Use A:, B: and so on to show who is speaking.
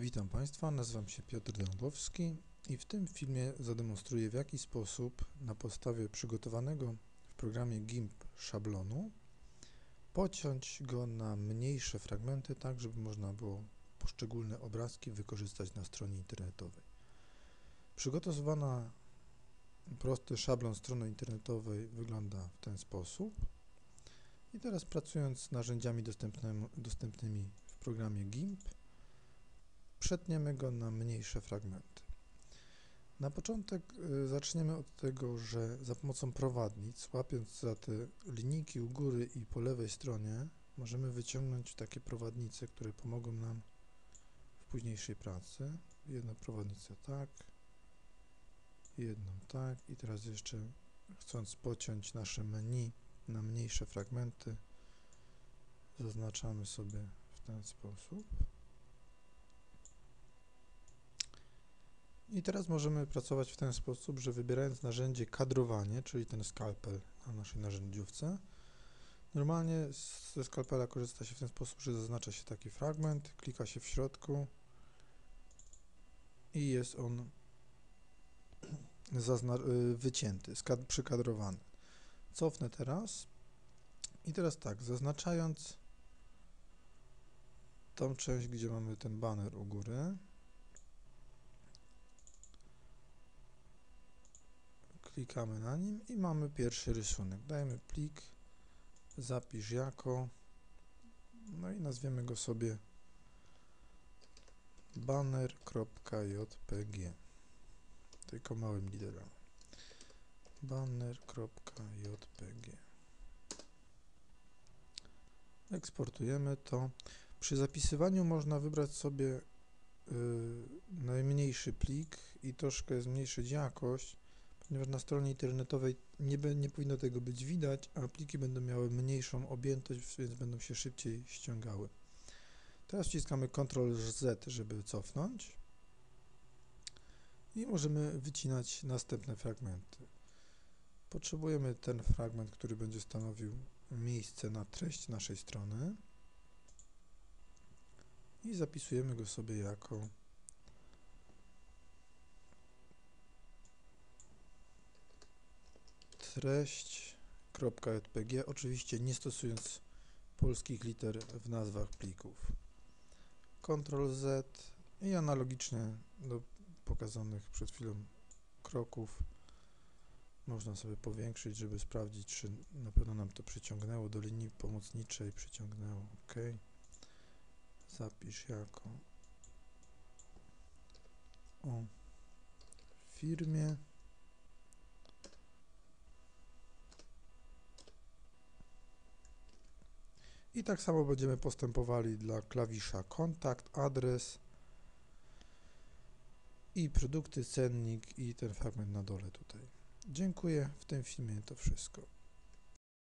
A: Witam Państwa, nazywam się Piotr Dąbrowski i w tym filmie zademonstruję w jaki sposób na podstawie przygotowanego w programie GIMP szablonu pociąć go na mniejsze fragmenty, tak żeby można było poszczególne obrazki wykorzystać na stronie internetowej. Przygotowana prosty szablon strony internetowej wygląda w ten sposób. I teraz pracując z narzędziami dostępnymi w programie GIMP, przetniemy go na mniejsze fragmenty. Na początek y, zaczniemy od tego, że za pomocą prowadnic, łapiąc za te linijki u góry i po lewej stronie, możemy wyciągnąć takie prowadnice, które pomogą nam w późniejszej pracy. Jedna prowadnica tak, jedną tak i teraz jeszcze chcąc pociąć nasze menu na mniejsze fragmenty, zaznaczamy sobie w ten sposób. I teraz możemy pracować w ten sposób, że wybierając narzędzie kadrowanie, czyli ten skalpel na naszej narzędziówce, normalnie ze skalpela korzysta się w ten sposób, że zaznacza się taki fragment, klika się w środku i jest on y, wycięty, przykadrowany. Cofnę teraz i teraz tak, zaznaczając tą część, gdzie mamy ten banner u góry, klikamy na nim i mamy pierwszy rysunek. Dajemy plik, zapisz jako, no i nazwiemy go sobie banner.jpg tylko małym literami banner.jpg eksportujemy to. Przy zapisywaniu można wybrać sobie y, najmniejszy plik i troszkę zmniejszyć jakość ponieważ na stronie internetowej nie, nie powinno tego być widać, a pliki będą miały mniejszą objętość, więc będą się szybciej ściągały. Teraz wciskamy Ctrl Z, żeby cofnąć i możemy wycinać następne fragmenty. Potrzebujemy ten fragment, który będzie stanowił miejsce na treść naszej strony i zapisujemy go sobie jako treść.jpg, oczywiście nie stosując polskich liter w nazwach plików. Ctrl Z i analogicznie do pokazanych przed chwilą kroków. Można sobie powiększyć, żeby sprawdzić, czy na pewno nam to przyciągnęło do linii pomocniczej, przyciągnęło, ok. Zapisz jako. O. Firmie I tak samo będziemy postępowali dla klawisza kontakt, adres i produkty, cennik i ten fragment na dole tutaj. Dziękuję, w tym filmie to wszystko.